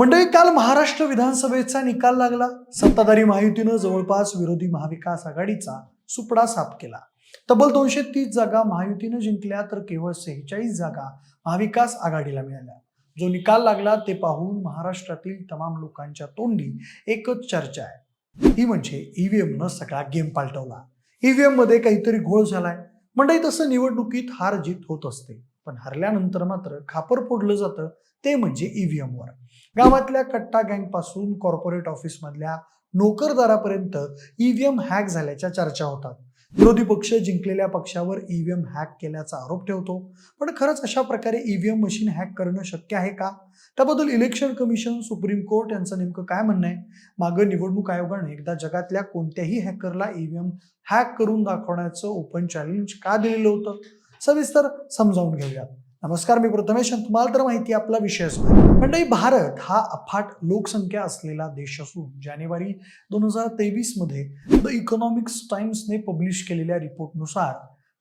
मंडळी काल महाराष्ट्र विधानसभेचा निकाल लागला. सत्ताधारी महायुतीनं जवळपास विरोधी महाविकास आघाडीचा सुपडा साफ केला. तब्बल दोनशे तीस जागा महायुतीनं जिंकल्या तर केवळ सेहेचाळीस जागा महाविकास आघाडीला मिळाल्या. जो निकाल लागला ते पाहून महाराष्ट्रातील तमाम लोकांच्या तोंडी एकच चर्चा आहे. ती म्हणजे ईव्हीएमनं सगळा गेम पालटवला. ईव्हीएममध्ये काहीतरी घोळ झालाय. मंडळी तसं निवडणुकीत हार जीत होत असते. पण हरल्यानंतर मात्र खापर फोडलं जातं ते म्हणजे ईव्हीएम वर. गावातल्या कट्टा गँगपासून कॉर्पोरेट ऑफिस मधल्या नोकरदारापर्यंत ईव्हीएम हॅक झाल्याच्या चर्चा होतात. विरोधी पक्ष जिंकलेल्या पक्षावर ईव्हीएम हॅक केल्याचा आरोप ठेवतो. पण खरंच अशा प्रकारे ईव्हीएम मशीन हॅक करणं शक्य आहे का? त्याबद्दल इलेक्शन कमिशन सुप्रीम कोर्ट यांचं नेमकं काय म्हणणं आहे? मागं निवडणूक आयोगानं एकदा जगातल्या कोणत्याही हॅकरला ईव्हीएम हॅक करून दाखवण्याचं ओपन चॅलेंज का दिलेलं होतं? सविस्तर समजावून घेऊयात. नमस्कार मी प्रथमेश तुम्हाला तर माहिती आपला विषय असतो. मंडळी भारत हा अफाट लोकसंख्या असलेला देश असून जानेवारी दोन हजार तेवीसमध्ये द इकॉनॉमिक्स टाइम्सने पब्लिश केलेल्या रिपोर्टनुसार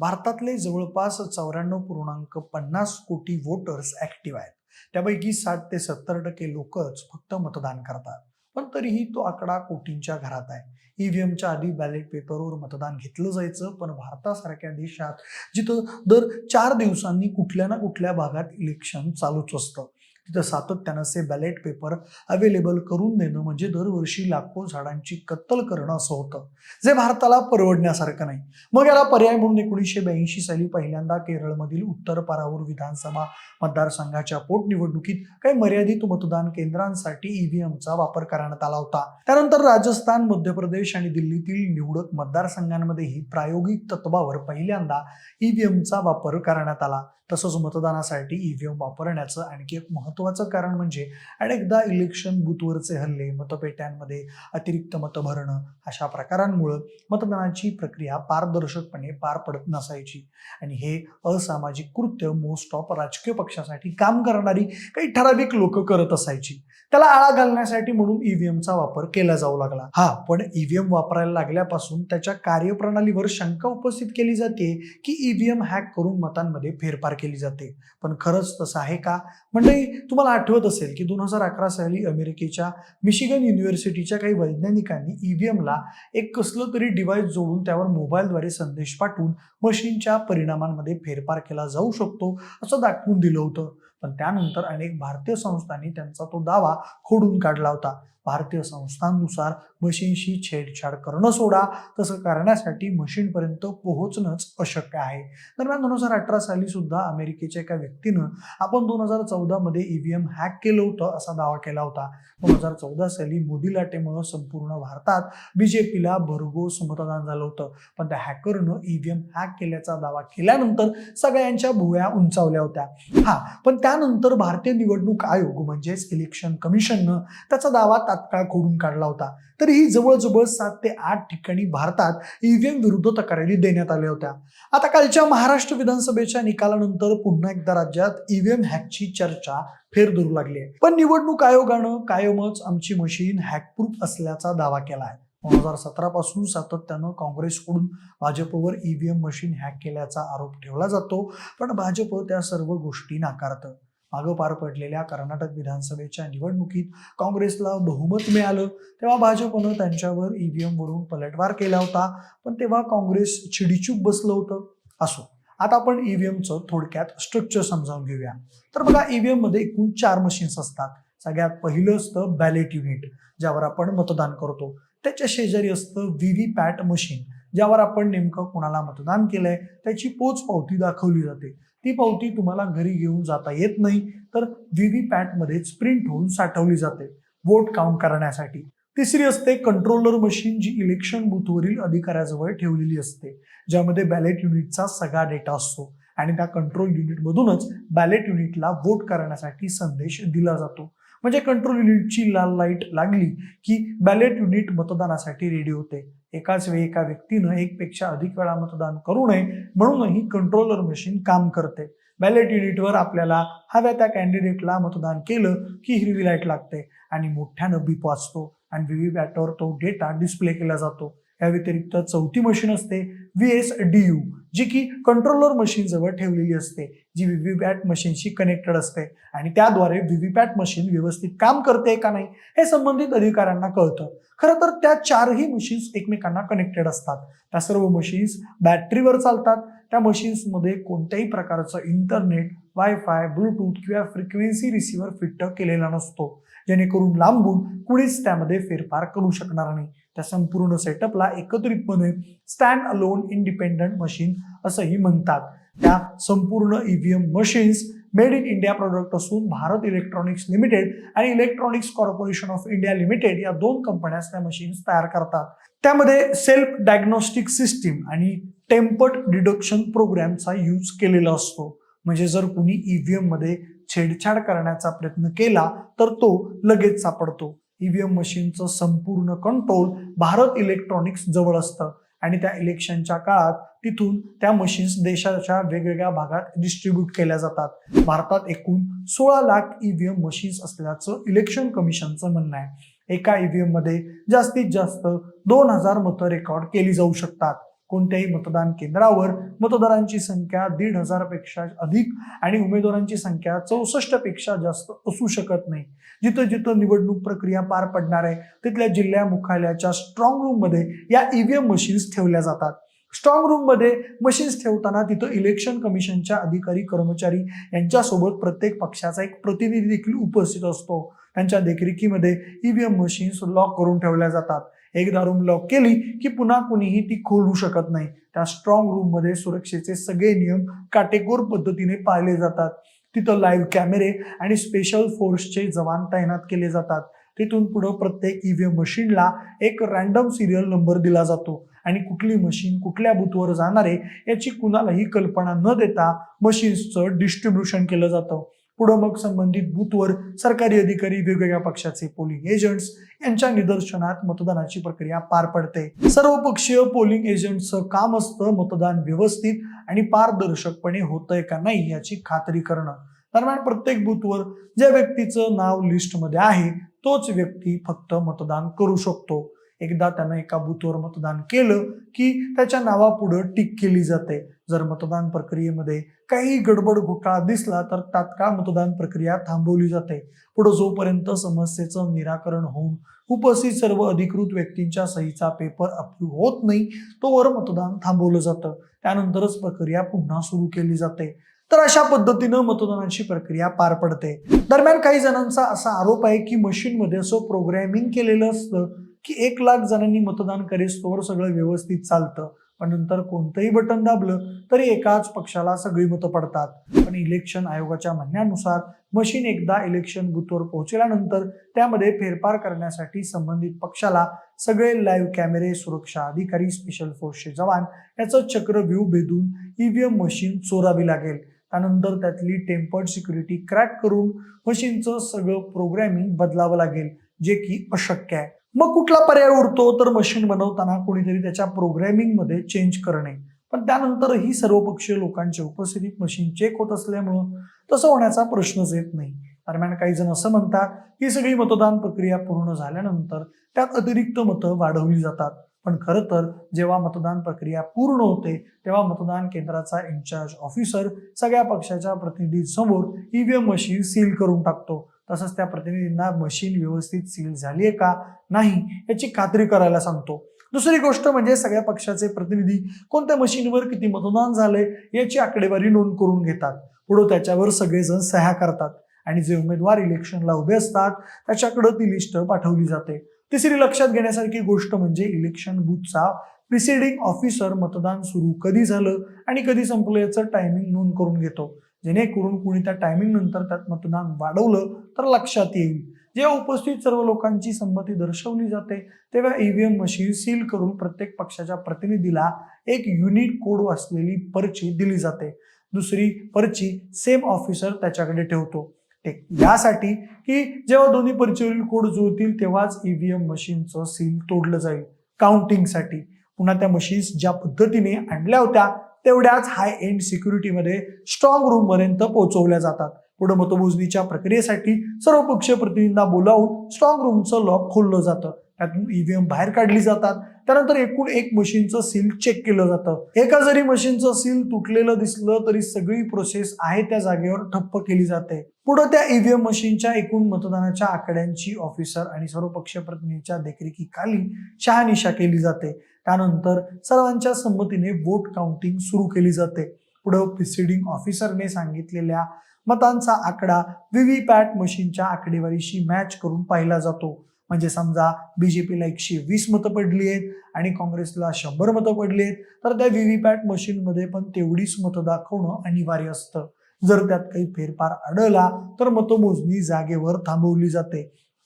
भारतातले जवळपास चौऱ्याण्णव पूर्णांक पन्नास कोटी वोटर्स ऍक्टिव्ह आहेत. त्यापैकी साठ ते सत्तर टक्के लोकच फक्त मतदान करतात. पण तरीही तो आकडा कोटींच्या घरात आहे. ईव्हीएमच्या आधी बॅलेट पेपरवर मतदान घेतलं जायचं. पण भारतासारख्या देशात जिथं दर चार दिवसांनी कुठल्या ना कुठल्या भागात इलेक्शन चालूच असतं. तिथं सातत्यानं से बॅलेट पेपर अवेलेबल करून देणं म्हणजे दरवर्षी लाखो झाडांची कत्तल करणं असं होतं. जे भारताला परवडण्यासारखं नाही. मग याला पर्याय म्हणून एकोणीसशे ब्याऐंशी साली पहिल्यांदा केरळमधील उत्तर पारावूर विधानसभा मतदारसंघाच्या पोटनिवडणुकीत काही मर्यादित मतदान केंद्रांसाठी ईव्हीएमचा वापर करण्यात आला होता. त्यानंतर राजस्थान मध्य प्रदेश आणि दिल्लीतील निवडक मतदारसंघांमध्येही प्रायोगिक तत्वावर पहिल्यांदा ईव्हीएमचा वापर करण्यात आला. तसंच मतदानासाठी ईव्हीएम वापरण्याचं आणखी एक महत्त्वाचं कारण म्हणजे अनेकदा इलेक्शन बूथवरचे हल्ले मतपेट्यांमध्ये अतिरिक्त मतं भरणं अशा प्रकारांमुळं मतदानाची प्रक्रिया पारदर्शकपणे पार पडत नसायची. आणि हे असामाजिक कृत्य मोस्ट ऑफ राजकीय पक्षासाठी काम करणारी काही ठराविक लोक करत असायची. त्याला आळा घालण्यासाठी म्हणून ईव्हीएमचा वापर केला जाऊ लागला. हा पण ईव्हीएम वापरायला लागल्यापासून त्याच्या कार्यप्रणालीवर शंका उपस्थित केली जाते की ईव्हीएम हॅक करून मतांमध्ये फेरफार केली जाते. पण खरंच तसं आहे का? म्हणजे तुम्हाला आठवत असेल की दोन हजार अकरा साली अमेरिकेच्या मिशिगन युनिव्हर्सिटीच्या काही वैज्ञानिकांनी ईव्हीएमला एक कसलं तरी डिव्हाइस जोडून त्यावर मोबाईलद्वारे संदेश पाठवून मशीनच्या परिणामांमध्ये फेरफार केला जाऊ शकतो असं दाखवून दिलं होतं. पण त्यानंतर अनेक भारतीय संस्थांनी त्यांचा तो दावा खोडून काढला होता. भारतीय संस्थांनुसार मशीनशी छेडछाड करणं सोडा तसं करण्यासाठी मशीनपर्यंत पोहोचणंच अशक्य आहे. दरम्यान दोन हजार अठरा साली सुद्धा अमेरिकेच्या एका व्यक्तीनं आपण दोन हजार चौदामध्ये ईव्हीएम हॅक केलं होतं असा दावा केला होता. दोन हजार चौदा साली मोदी लाटेमुळे संपूर्ण भारतात बीजेपीला भरघोस मतदान झालं होतं. पण त्या हॅकरनं ईव्हीएम हॅक केल्याचा दावा केल्यानंतर सगळ्यांच्या भुवया उंचावल्या होत्या. हा पण त्यानंतर भारतीय निवडणूक आयोग म्हणजेच इलेक्शन कमिशननं त्याचा दावा तात्काळ खोडून काढला होता. तरीही जवळजवळ सात ते आठ ठिकाणी भारतात ईव्हीएम विरुद्ध तक्रारी देण्यात आल्या होत्या. आता कालच्या महाराष्ट्र विधानसभेच्या निकालानंतर पुन्हा एकदा राज्यात ईव्हीएम हॅकची चर्चा फेर धरू लागली आहे. पण निवडणूक आयोगानं कायमच आमची मशीन हॅकप्रूफ असल्याचा दावा केला आहे दोन हजार सतरा पासून सातत्यानं काँग्रेसकडून भाजपवर ईव्हीएम मशीन हॅक केल्याचा आरोप ठेवला जातो पण भाजप त्या सर्व गोष्टी नाकारतं. मागं पार पडलेल्या कर्नाटक विधानसभेच्या निवडणुकीत काँग्रेसला बहुमत मिळालं तेव्हा भाजपनं त्यांच्यावर ईव्हीएम वरून पलटवार केला होता पण तेव्हा काँग्रेस चिडीचूप बसलं होतं. असो आता आपण ईव्हीएमचं थोडक्यात स्ट्रक्चर समजावून घेऊया. तर बघा ईव्हीएममध्ये एकूण चार मशीन्स असतात. सगळ्यात पहिलं असतं बॅलेट युनिट ज्यावर आपण मतदान करतो. त्याच्या शेजारी असतं व्ही व्ही पॅट मशीन ज्यावर आपण नेमकं कोणाला मतदान केलंय त्याची पोच पावती दाखवली जाते. ती पावती तुम्हाला घरी घेऊन जाता येत नाही तर व्ही व्ही पॅटमध्येच प्रिंट होऊन साठवली जाते. वोट काउंट करण्यासाठी. तिसरी असते कंट्रोलर मशीन जी इलेक्शन बूथवरील अधिकाऱ्याजवळ ठेवलेली असते ज्यामध्ये बॅलेट युनिटचा सगळा डेटा असतो आणि त्या कंट्रोल युनिटमधूनच बॅलेट युनिटला वोट करण्यासाठी संदेश दिला जातो. म्हणजे कंट्रोल युनिटची लाल लाइट लागली की बॅलेट युनिट मतदानासाठी रेडी होते. एकाच वेळी एका व्यक्तीनं एकपेक्षा अधिक वेळा मतदान करू नये म्हणूनही कंट्रोलर मशीन काम करते. बॅलेट युनिटवर आपल्याला हव्या त्या कॅन्डिडेटला मतदान केलं की हिरवी लाइट लागते आणि मोठ्यानं बीप वाचतो आणि व्हीव्हीपॅटवर तो डेटा डिस्प्ले केला जातो. या व्यतिरिक्त चौथी मशीन असते. व्ही एस डी यू जी की कंट्रोलर मशीन जवळ ठेवलेली असते जी व्हीव्हीपॅट मशीनशी कनेक्टेड असते. आणि त्याद्वारे व्हीव्हीपॅट मशीन व्यवस्थित काम करते का नाही हे संबंधित अधिकाऱ्यांना कळतं. खरं तर त्या चारही मशीन्स एकमेकांना कनेक्टेड असतात. त्या सर्व मशीन्स बॅटरीवर चालतात. त्या मशीन्समध्ये कोणत्याही प्रकारचं इंटरनेट वायफाय ब्लूटूथ किंवा फ्रिक्वेन्सी रिसिव्हर फिट केलेला नसतो. जेणेकरून लांबून कुणीच त्यामध्ये फेरफार करू शकणार नाही. त्या संपूर्ण सेटअपला एकत्रितपणे स्टँड अलोन इंडिपेंडंट मशीन असंही म्हणतात. त्या संपूर्ण EVM machines made in India product असून भारत इलेक्ट्रॉनिक्स लिमिटेड आणि electronics corporation of India limited या दोन कंपन्याच त्या मशीन्स तयार करतात. त्यामध्ये सेल्फ डायग्नोस्टिक सिस्टीम आणि टेम्पर्ड डिडक्शन प्रोग्रामचा यूज केलेला असतो. म्हणजे जर कुणी ईव्हीएममध्ये छेडछाड करण्याचा प्रयत्न केला तर तो लगेच सापडतो. ईव्हीएम मशीनचं संपूर्ण कंट्रोल भारत इलेक्ट्रॉनिक्स जवळ असतं. आणि त्या इलेक्शनच्या काळात तिथून त्या मशीन्स देशाच्या वेगवेगळ्या भागात डिस्ट्रीब्यूट केल्या जातात. भारतात एकूण सोळा लाख ईव्हीएम मशीन्स असल्याचं इलेक्शन कमिशनचं म्हणणं आहे. एका ईव्हीएममध्ये जास्तीत जास्त दोन हजार मतं रेकॉर्ड केली जाऊ शकतात. कोणत्याही मतदान केंद्रावर मतदारांची संख्या दीड हजारपेक्षा अधिक आणि उमेदवारांची संख्या चौसष्टपेक्षा जास्त असू शकत नाही. जिथं जिथं निवडणूक प्रक्रिया पार पडणार आहे तिथल्या जिल्हा मुख्यालयाच्या स्ट्रॉंग रूममध्ये या ईव्हीएम मशीन्स ठेवल्या जातात. स्ट्रॉंग रूममध्ये मशीन्स ठेवताना तिथं इलेक्शन कमिशनच्या अधिकारी कर्मचारी यांच्यासोबत प्रत्येक पक्षाचा एक प्रतिनिधी देखील उपस्थित असतो. त्यांच्या देखरेखीमध्ये ईव्हीएम मशीन्स लॉक करून ठेवल्या जातात. एकदा रूम लॉक केली की पुन्हा कुणीही ती खोलू शकत नाही. त्या स्ट्रॉंग रूममध्ये सुरक्षेचे सगळे नियम काटेकोर पद्धतीने पाळले जातात. तिथं लाईव्ह कॅमेरे आणि स्पेशल फोर्सचे जवान तैनात केले जातात. तिथून पुढं प्रत्येक ईव्हीएम मशीनला एक रँडम सिरियल नंबर दिला जातो. आणि कुठली मशीन कुठल्या बूथवर जाणार आहे याची कुणालाही कल्पना न देता मशीन्सचं डिस्ट्रीब्युशन केलं जातं. पुढं मग संबंधित बूथवर सरकारी अधिकारी वेगवेगळ्या पक्षाचे पोलिंग एजंट्स यांच्या निदर्शनात मतदानाची प्रक्रिया पार पडते. सर्व पक्षीय पोलिंग एजंटचं काम असतं मतदान व्यवस्थित आणि पारदर्शकपणे होतंय का नाही याची खात्री करणं. दरम्यान प्रत्येक बूथवर ज्या व्यक्तीचं नाव लिस्टमध्ये आहे तोच व्यक्ती फक्त मतदान करू शकतो. एकदा त्यानं एका बूथवर मतदान केलं की त्याच्या नावापुढं टिक केली जाते. जर मतदान प्रक्रियेमध्ये काही गडबड घोटाळा दिसला तर तात्काळ मतदान प्रक्रिया थांबवली जाते. पुढे जोपर्यंत समस्येचं निराकरण होऊन उपस्थित सर्व अधिकृत व्यक्तींच्या सहीचा पेपर अप्रूव्ह होत नाही तोवर मतदान थांबवलं जातं. त्यानंतरच प्रक्रिया पुन्हा सुरू केली जाते. तर अशा पद्धतीनं मतदानाची प्रक्रिया पार पडते. दरम्यान काही जणांचा असा आरोप आहे की मशीनमध्ये असं प्रोग्रॅमिंग केलेलं असतं की एक लाख जणांनी मतदान करेस्तोवर सगळं व्यवस्थित चालतं पण नंतर कोणतंही बटन दाबलं तरी एकाच पक्षाला सगळी मतं पडतात. पण इलेक्शन आयोगाच्या म्हणण्यानुसार मशीन एकदा इलेक्शन बुथवर पोहोचल्यानंतर त्यामध्ये फेरफार करण्यासाठी संबंधित पक्षाला सगळे लाईव्ह कॅमेरे सुरक्षा अधिकारी स्पेशल फोर्सचे जवान याचं चक्रव्यूह भेदून ईव्हीएम मशीन चोरावी लागेल. त्यानंतर त्यातली टेम्पर्ड सिक्युरिटी क्रॅक करून मशीनचं सगळं प्रोग्रॅमिंग बदलावं लागेल जे की अशक्य आहे. मग कुठला पर्याय उरतो? तर मशीन बनवताना कोणीतरी त्याच्या प्रोग्रॅमिंगमध्ये चेंज करणे. पण त्यानंतरही सर्वपक्षीय लोकांच्या उपस्थितीत मशीन चेक होत असल्यामुळं तसं होण्याचा प्रश्नच येत नाही. दरम्यान काही जण असं म्हणतात की सगळी मतदान प्रक्रिया पूर्ण झाल्यानंतर त्यात अतिरिक्त मतं वाढवली जातात. पण खरं तर जेव्हा मतदान प्रक्रिया पूर्ण होते तेव्हा मतदान केंद्राचा इन्चार्ज ऑफिसर सगळ्या पक्षाच्या प्रतिनिधींसमोर ईव्हीएम मशीन सील करून टाकतो. तसंच त्या प्रतिनिधींना मशीन व्यवस्थित सील झाली आहे का नाही याची खात्री करायला सांगतो. दुसरी गोष्ट म्हणजे सगळ्या पक्षाचे प्रतिनिधी कोणत्या मशीनवर किती मतदान झालंय याची आकडेवारी नोंद करून घेतात. पुढे त्याच्यावर सगळेजण सह्या करतात. आणि जे उमेदवार इलेक्शनला उभे असतात त्याच्याकडं ती लिस्ट पाठवली जाते. तिसरी लक्षात घेण्यासारखी गोष्ट म्हणजे इलेक्शन बूथचा प्रिसिडिंग ऑफिसर मतदान सुरू कधी झालं आणि कधी संपलं याचं टायमिंग नोंद करून घेतो. जेणेकरून कुणी त्या टायमिंग नंतर त्यात मतदान वाढवलं तर लक्षात येईल. जेव्हा उपस्थित सर्व लोकांची संमती दर्शवली जाते तेव्हा ईव्हीएम मशीन सील करून प्रत्येक पक्षाच्या प्रतिनिधीला एक युनिक कोड असलेली पर्ची दिली जाते. दुसरी पर्ची सेम ऑफिसर त्याच्याकडे ठेवतो. ते यासाठी की जेव्हा दोन्ही पर्चीवरील कोड जुळतील तेव्हाच ईव्हीएम मशीनचं सील तोडलं जाईल. काउंटिंगसाठी पुन्हा त्या मशीन्स ज्या पद्धतीने आणल्या होत्या तेवढ्याच हाय एंड सिक्युरिटीमध्ये स्ट्रॉंग रूमपर्यंत पोहोचवल्या जातात. पुढे मतमोजणीच्या प्रक्रियेसाठी सर्व पक्षीय प्रतिनिधींना बोलावून स्ट्रॉंग रूमचं लॉक खोललं जातं. त्यातून ईव्हीएम बाहेर काढली जातात. त्यानंतर एकूण एक मशीनचं सील चेक केलं जातं. एका जरी मशीनचं सील तुटलेलं दिसलं तरी सगळी प्रोसेस आहे त्या जागेवर ठप्प केली जाते. पुढे त्या ईव्हीएम मशीनच्या एकूण मतदानाच्या आकड्यांची ऑफिसर आणि सर्व पक्ष प्रतिनिधीच्या देखरेखीखाली शहानिशा केली जाते. त्यानंतर सर्वांच्या संमतीने वोट काउंटिंग सुरू केली जाते. पुढं प्रिसिडिंग ऑफिसरने सांगितलेल्या मतांचा आकडा व्हीव्हीपॅट मशीनच्या आकडेवारीशी मॅच करून पाहिला जातो. म्हणजे समजा बीजेपीला एकशे वीस मतं पडली आहेत आणि काँग्रेसला शंभर मतं पडली आहेत तर त्या व्हीव्हीपॅट मशीनमध्ये पण तेवढीच मतं दाखवणं अनिवार्य असतं. जर त्यात काही फेरफार आढळला तर मतमोजणी जागेवर थांबवली जाते.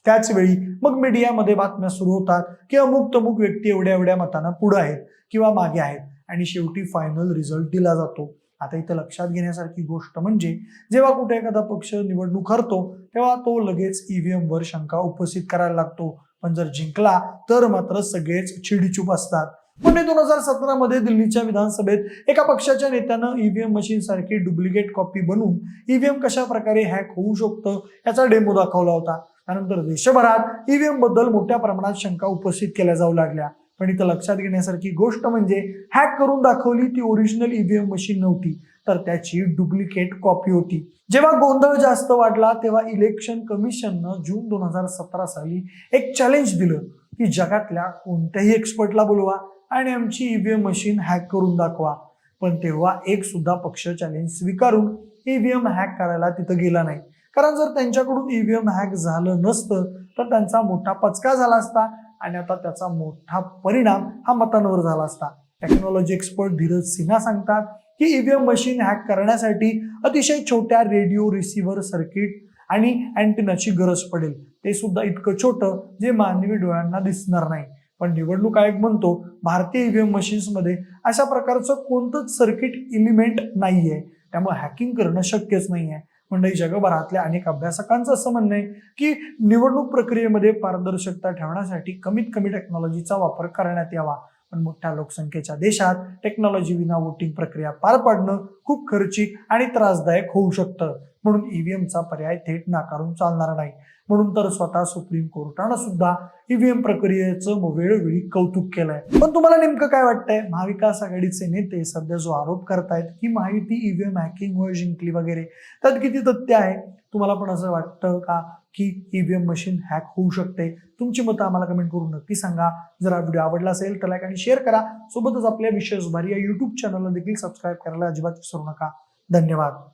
त्याच वेळी मग मीडियामध्ये बातम्या सुरू होतात की अमुक तमुक व्यक्ती एवढ्या एवढ्या मतांना पुढे आहेत किंवा मागे आहेत आणि शेवटी फायनल रिझल्ट दिला जातो. आता इथं लक्षात घेण्यासारखी गोष्ट म्हणजे जेव्हा कुठे एखादा पक्ष निवडणूक करतो तेव्हा तो लगेच ईव्हीएम वर शंका उपस्थित करायला लागतो. पण जर जिंकला तर मात्र सगळेच चिडीचूप असतात. पुणे दोन हजार सतरा मध्ये दिल्लीच्या विधानसभेत एका पक्षाच्या नेत्यानं ईव्हीएम मशीन सारखी डुप्लिकेट कॉपी बनवून ईव्हीएम कशा प्रकारे हॅक होऊ शकतं याचा डेमो दाखवला होता. त्यानंतर देशभरात ईव्हीएमबद्दल मोठ्या प्रमाणात शंका उपस्थित केल्या जाऊ लागल्या. पण इथं लक्षात घेण्यासारखी गोष्ट म्हणजे हॅक करून दाखवली ती ओरिजिनल ईव्हीएम मशीन नव्हती तर त्याची डुप्लिकेट कॉपी होती. जेव्हा गोंधळ जास्त वाढला तेव्हा इलेक्शन कमिशननं जून दोन हजार सतरा साली एक चॅलेंज दिलं की जगातल्या कोणत्याही एक्सपर्टला बोलवा आणि आमची ईव्हीएम मशीन हॅक करून दाखवा. पण तेव्हा एक सुद्धा पक्ष चॅलेंज स्वीकारून ईव्हीएम हॅक करायला तिथं गेला नाही. कारण जर त्यांच्याकडून ईव्हीएम हॅक झालं नसतं तर त्यांचा मोठा पचका झाला असता. आणि आता त्याचा मोठा परिणाम हा मतांवर झाला असता. टेक्नॉलॉजी एक्सपर्ट धीरज सिन्हा सांगतात की ईव्हीएम मशीन हॅक करण्यासाठी अतिशय छोट्या रेडिओ रिसिव्हर सर्किट आणि अँटिनाची गरज पडेल. ते सुद्धा इतकं छोटं जे मानवी डोळ्यांना दिसणार नाही. पण निवडणूक आयोग म्हणतो भारतीय ईव्हीएम मशीन्समध्ये अशा प्रकारचं कोणतंच सर्किट इलिमेंट नाही आहे त्यामुळे हॅकिंग करणं शक्यच नाही आहे मंडळी जगभरातल्या अनेक अभ्यासकांचं असं म्हणणं आहे की निवडणूक प्रक्रियेमध्ये पारदर्शकता ठेवण्यासाठी कमीत कमी टेक्नॉलॉजीचा वापर करण्यात यावा. पण मोठ्या लोकसंख्येच्या देशात टेक्नॉलॉजी विना वोटिंग प्रक्रिया पार पाडणं खूप खर्चिक आणि त्रासदायक होऊ शकतं. म्हणून ईव्हीएमचा पर्याय थेट नाकारून चालणार नाही. म्हणून तर स्वतः सुप्रीम कोर्टानं सुद्धा ईव्हीएम प्रक्रियेचं वेळोवेळी कौतुक केलंय. पण तुम्हाला नेमकं काय वाटतंय? महाविकास आघाडीचे नेते सध्या जो आरोप करतायत की माहिती ईव्हीएम हॅकिंगमुळे जिंकली वगैरे त्यात किती तथ्य आहे? तुम्हाला पण असं वाटतं का की ईव्हीएम मशीन हॅक होऊ शकते? तुमची मतं आम्हाला कमेंट करून नक्की सांगा. जर हा व्हिडिओ आवडला असेल तर लाईक आणि शेअर करा. सोबतच आपल्या विशेष भारी या युट्यूब चॅनलला देखील सबस्क्राईब करायला अजिबात विसरू नका. धन्यवाद.